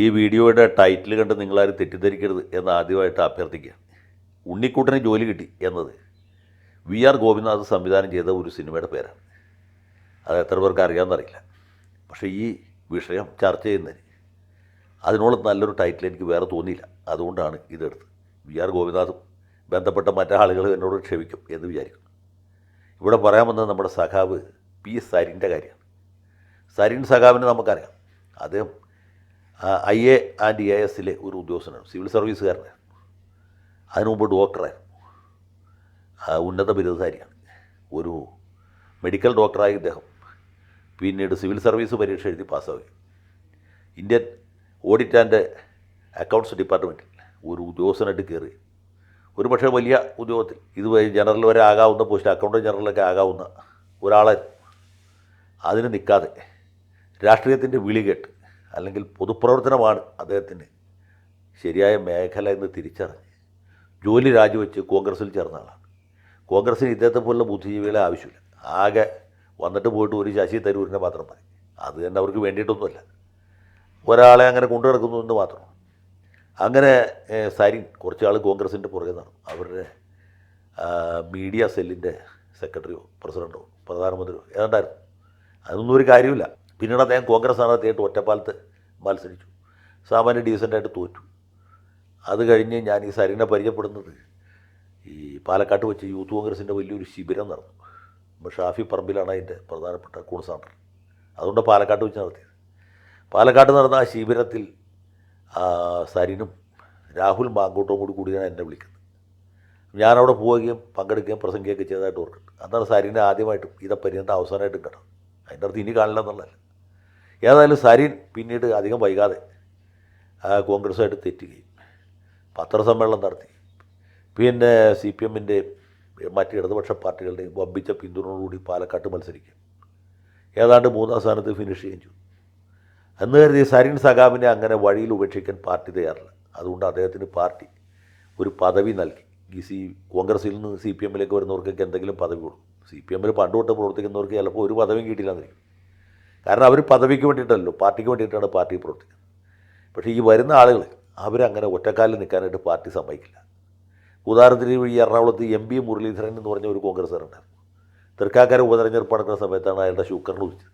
ഈ വീഡിയോയുടെ ടൈറ്റിൽ കണ്ട് നിങ്ങളാരും തെറ്റിദ്ധരിക്കരുത് എന്ന് ആദ്യമായിട്ട് അഭ്യർത്ഥിക്കുക. ഉണ്ണിക്കൂട്ടന് ജോലി കിട്ടി എന്നത് വി ആർ ഗോപിനാഥ് സംവിധാനം ചെയ്ത ഒരു സിനിമയുടെ പേരാണ്. അത് എത്ര പേർക്ക് അറിയാമെന്നറിയില്ല. പക്ഷേ ഈ വിഷയം ചർച്ച ചെയ്യുന്നതിന് അതിനോട് നല്ലൊരു ടൈറ്റിൽ എനിക്ക് വേറെ തോന്നിയില്ല. അതുകൊണ്ടാണ് ഇതെടുത്ത് വി ആർ ഗോപിനാഥും ബന്ധപ്പെട്ട മറ്റാളുകൾ എന്നോട് ക്ഷമിക്കും എന്ന് വിചാരിക്കും ഇവിടെ പറയാൻ വന്നത് നമ്മുടെ സഖാവ് പി സരിന്റെ കാര്യമാണ്. സരിൻ സഖാവിനെ നമുക്കറിയാം. അദ്ദേഹം ഐ എ ആൻഡ് എ എസിലെ ഒരു ഉദ്യോഗസ്ഥനാണ്. സിവിൽ സർവീസുകാരനായിരുന്നു. അതിനു മുമ്പ് ഡോക്ടറായിരുന്നു. ഉന്നത ബിരുദധാരിയാണ്. ഒരു മെഡിക്കൽ ഡോക്ടറായി ഇദ്ദേഹം. പിന്നീട് സിവിൽ സർവീസ് പരീക്ഷ എഴുതി പാസ്സാവുകയും. ഇന്ത്യൻ ഓഡിറ്റ് ആൻഡ് അക്കൗണ്ട്സ് ഡിപ്പാർട്ട്മെന്റിൽ ഒരു ഉദ്യോഗസ്ഥനായിട്ട് കയറി. ഒരു പക്ഷേ വലിയ ഉദ്യോഗത്തിൽ. ഇത് ജനറൽ വരെ ആകാവുന്ന പോസ്റ്റ് അക്കൗണ്ടന്റ് ജനറലൊക്കെ ആകാവുന്ന ഒരാളെ അതിന് നിൽക്കാതെ രാഷ്ട്രീയത്തിന്റെ വിളി കേട്ട് അല്ലെങ്കിൽ പൊതുപ്രവർത്തനമാണ് അദ്ദേഹത്തിന് ശരിയായ മേഖല എന്ന് തിരിച്ചറിഞ്ഞ് ജോലി രാജിവെച്ച് കോൺഗ്രസ്സിൽ ചേർന്ന ആളാണ്. കോൺഗ്രസ്സിന് ഇദ്ദേഹത്തെ പോലുള്ള ബുദ്ധിജീവികളെ ആവശ്യമില്ല. ആകെ വന്നിട്ട് പോയിട്ട് ഒരു ശശി തരൂരിനെ മാത്രം മതി. അത് തന്നെ അവർക്ക് വേണ്ടിയിട്ടൊന്നുമല്ല. ഒരാളെ അങ്ങനെ കൊണ്ടു നടക്കുന്നു എന്ന് മാത്രം. അങ്ങനെ സരിൻ കുറച്ച് ആൾ കോൺഗ്രസിന്റെ പുറകെ നടന്നു. അവരുടെ മീഡിയ സെല്ലിന്റെ സെക്രട്ടറിയോ പ്രസിഡന്റോ പ്രധാനമന്ത്രിയോ ഏതാണ്ടായിരുന്നു? അതൊന്നും ഒരു കാര്യമില്ല പിന്നീട് അദ്ദേഹം കോൺഗ്രസ് സ്ഥാനാർത്ഥിയായിട്ട് ഒറ്റപ്പാലത്ത് മത്സരിച്ചു. സാമാന്യ ഡീസന്റായിട്ട് തോറ്റു. അത് കഴിഞ്ഞ് ഞാൻ ഈ സരിനെ പരിചയപ്പെടുന്നത് ഈ പാലക്കാട്ട് വെച്ച് യൂത്ത് കോൺഗ്രസിന്റെ വലിയൊരു ശിബിരം നടന്നു. ഷാഫി പറമ്പിലാണ് അതിന്റെ പ്രധാനപ്പെട്ട കൂൺസാണ്ടർ അതുകൊണ്ട് പാലക്കാട്ട് വെച്ച് നടത്തിയത്. പാലക്കാട്ട് നടന്ന ആ ശിബിരത്തിൽ സരിനും രാഹുൽ മാങ്കോട്ടും കൂടി കൂടിയാണ് എന്നെ വിളിക്കുന്നത്. ഞാനവിടെ പോവുകയും പങ്കെടുക്കുകയും പ്രസംഗിക്കുകയൊക്കെ ചെയ്തതായിട്ട് ഓർക്കുന്നുണ്ട്. അന്നാണ് സരിനെ ആദ്യമായിട്ടും ഇതെ പര്യന്തം അവസാനമായിട്ടും കണ്ടത്. അതിന്റെ അടുത്ത് ഇനി കാണില്ല എന്നുള്ളതല്ല. ഏതായാലും സരിൻ പിന്നീട് അധികം വൈകാതെ കോൺഗ്രസ്സായിട്ട് തെറ്റുകയും പത്രസമ്മേളനം നടത്തി. പിന്നെ സി പി എമ്മിന്റെ മറ്റ് ഇടതുപക്ഷ പാർട്ടികളുടെയും വമ്പിച്ച പിന്തുണയോടുകൂടി പാലക്കാട്ട് മത്സരിക്കും. ഏതാണ്ട് മൂന്നാം സ്ഥാനത്ത് ഫിനിഷ് ചെയ്യുകയും ചെയ്തു. എന്ന് കരുതി സരിൻ സഖാബിനെ അങ്ങനെ വഴിയിൽ ഉപേക്ഷിക്കാൻ പാർട്ടി തയ്യാറില്ല. അതുകൊണ്ട് അദ്ദേഹത്തിന് പാർട്ടി ഒരു പദവി നൽകി. ഈ സി കോൺഗ്രസിൽ നിന്ന് സി പി എമ്മിലേക്ക് വരുന്നവർക്കൊക്കെ എന്തെങ്കിലും പദവി കൊടുക്കും. സി പി എമ്മിൽ പണ്ട് തൊട്ട് പ്രവർത്തിക്കുന്നവർക്ക് ചിലപ്പോൾ ഒരു പദവിയും കിട്ടിയില്ലെന്നിരിക്കും കാരണം അവർ പദവിക്ക് വേണ്ടിയിട്ടല്ലോ പാർട്ടിക്ക് വേണ്ടിയിട്ടാണ് പാർട്ടി പ്രവർത്തിക്കുന്നത്. പക്ഷേ ഈ വരുന്ന ആളുകൾ അവരങ്ങനെ ഒറ്റക്കാലിൽ നിൽക്കാനായിട്ട് പാർട്ടി സമ്മതിക്കില്ല. ഉദാഹരണത്തിന് ഈ എറണാകുളത്ത് എം പി മുരളീധരൻ എന്ന് പറഞ്ഞ ഒരു കോൺഗ്രസ്സുകാരുണ്ടായിരുന്നു തൃക്കാക്കര ഉപതെരഞ്ഞെടുപ്പ് നടക്കുന്ന സമയത്താണ് അയാളുടെ ശുക്രൻ ഉദിച്ചത്.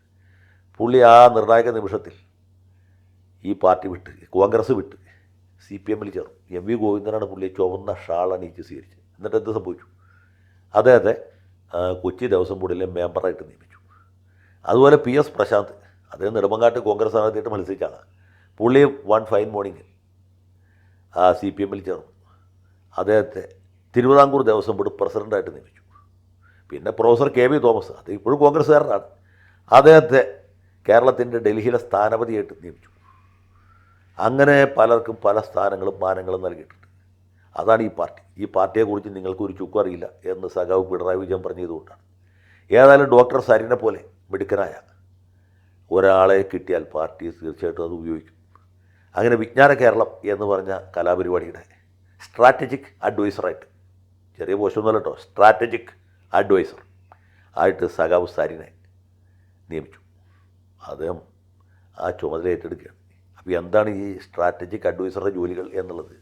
പുള്ളി ആ നിർണായക നിമിഷത്തിൽ ഈ പാർട്ടി വിട്ട് കോൺഗ്രസ് വിട്ട് സി പി എമ്മിൽ ചേർന്നു. എം വി ഗോവിന്ദനാണ് പുള്ളിയെ ചുവന്ന ഷാൾ അണിയിച്ച് സ്വീകരിച്ചത്. എന്നിട്ട് എന്ത് സംഭവിച്ചു? അദ്ദേഹത്തെ കൊച്ചി ദേവസ്വം ബോർഡിലെ മെമ്പറായിട്ട് നിയമിച്ചു. അതുപോലെ പി എസ് പ്രശാന്ത് അദ്ദേഹം നെടുമങ്ങാട്ട് കോൺഗ്രസ് സ്ഥാനാർത്ഥിയായിട്ട് മത്സരിച്ചാണ് പുള്ളി one fine morning C P എമ്മിൽ ചേർന്നു. അദ്ദേഹത്തെ തിരുവിതാംകൂർ ദേവസ്വം ബോർഡ് പ്രസിഡന്റായിട്ട് നിയമിച്ചു. പിന്നെ പ്രൊഫസർ കെ വി തോമസ് അത് ഇപ്പോഴും കോൺഗ്രസ്സുകാരനാണ്. അദ്ദേഹത്തെ കേരളത്തിന്റെ ഡൽഹിയിലെ സ്ഥാനപതിയായിട്ട് നിയമിച്ചു. അങ്ങനെ പലർക്കും പല സ്ഥാനങ്ങളും മാനങ്ങളും നൽകിയിട്ടുണ്ട്. അതാണ് ഈ പാർട്ടി. ഈ പാർട്ടിയെക്കുറിച്ച് നിങ്ങൾക്ക് ഒരു ചുക്കും അറിയില്ല എന്ന് സഖാവ് പിണറായി വിജയൻ പറഞ്ഞതുകൊണ്ടാണ്. ഏതായാലും ഡോക്ടർ സരിനെ പോലെ മിടുക്കനായ ഒരാളെ കിട്ടിയാൽ പാർട്ടി തീർച്ചയായിട്ടും അത് ഉപയോഗിക്കും. അങ്ങനെ വിജ്ഞാന കേരളം എന്ന് പറഞ്ഞ കലാപരിപാടിയുടെ സ്ട്രാറ്റജിക് അഡ്വൈസറായിട്ട് ചെറിയ പോസ്റ്റൊന്നുമല്ല കേട്ടോ സ്ട്രാറ്റജിക് അഡ്വൈസർ ആയിട്ട് സഖാവ് സാരിനെ നിയമിച്ചു. അദ്ദേഹം ആ ചുമതല ഏറ്റെടുക്കുകയാണ്. അപ്പോൾ എന്താണ് ഈ സ്ട്രാറ്റജിക് അഡ്വൈസറുടെ ജോലികൾ എന്നുള്ളത്?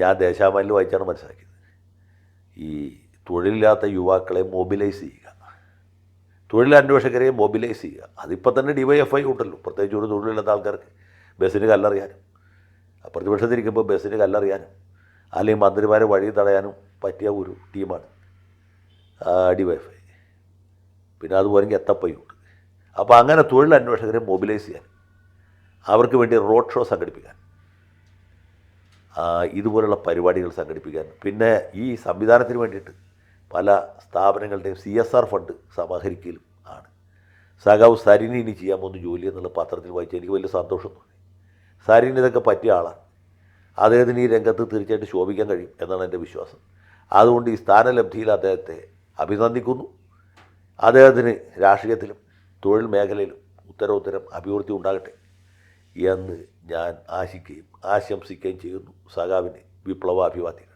ഞാൻ ദേശാമാലിൽ വായിച്ചാണ് മനസ്സിലാക്കിയത്. ഈ തൊഴിലില്ലാത്ത യുവാക്കളെ മൊബിലൈസ് ചെയ്യുക തൊഴിലന്വേഷകരെ മൊബിലൈസ് ചെയ്യുക. അതിപ്പോൾ തന്നെ ഡിവൈഎഫ്ഐ ഉണ്ടല്ലോ. പ്രത്യേകിച്ച് ഒരു തൊഴിലില്ലാത്ത ആൾക്കാർക്ക്. ബസ്സിന് കല്ലറിയാനും. പ്രതിപക്ഷത്തിരിക്കുമ്പോൾ ബസ്സിന് കല്ലറിയാനും. അല്ലെങ്കിൽ മന്ത്രിമാരെ വഴി തടയാനും പറ്റിയ ഒരു ടീമാണ് ഡിവൈഎഫ്ഐ പിന്നെ അതുപോലെ എത്തപ്പയുണ്ട് അപ്പോൾ അങ്ങനെ തൊഴിലന്വേഷകരെ മൊബിലൈസ് ചെയ്യാൻ അവർക്ക് വേണ്ടി റോഡ് ഷോ സംഘടിപ്പിക്കാൻ ഇതുപോലുള്ള പരിപാടികൾ സംഘടിപ്പിക്കാൻ. പിന്നെ ഈ സംവിധാനത്തിന് വേണ്ടിയിട്ട് പല സ്ഥാപനങ്ങളുടെയും സി എസ് ആർ ഫണ്ട് സമാഹരിക്കലും ആണ്. സഖാവ് സരിന് ഇനി ചെയ്യാൻ പോകുന്ന ജോലി എന്നുള്ള പത്രത്തിൽ വായിച്ച് എനിക്ക് വലിയ സന്തോഷം തോന്നി. സരിന് ഇതൊക്കെ പറ്റിയ ആളാണ്. അദ്ദേഹത്തിന് ഈ രംഗത്ത് തീർച്ചയായിട്ടും ശോഭിക്കാൻ കഴിയും എന്നാണ് എന്റെ വിശ്വാസം. അതുകൊണ്ട് ഈ സ്ഥാനലബ്ധിയിൽ അദ്ദേഹത്തെ അഭിനന്ദിക്കുന്നു. അദ്ദേഹത്തിന് രാഷ്ട്രീയത്തിലും തൊഴിൽ മേഖലയിലും ഉത്തരോത്തരം അഭിവൃദ്ധി ഉണ്ടാകട്ടെ എന്ന് ഞാൻ ആശിക്കുകയും ആശംസിക്കുകയും ചെയ്യുന്നു സഖാവിന് വിപ്ലവാഭിവാദ്യങ്ങൾ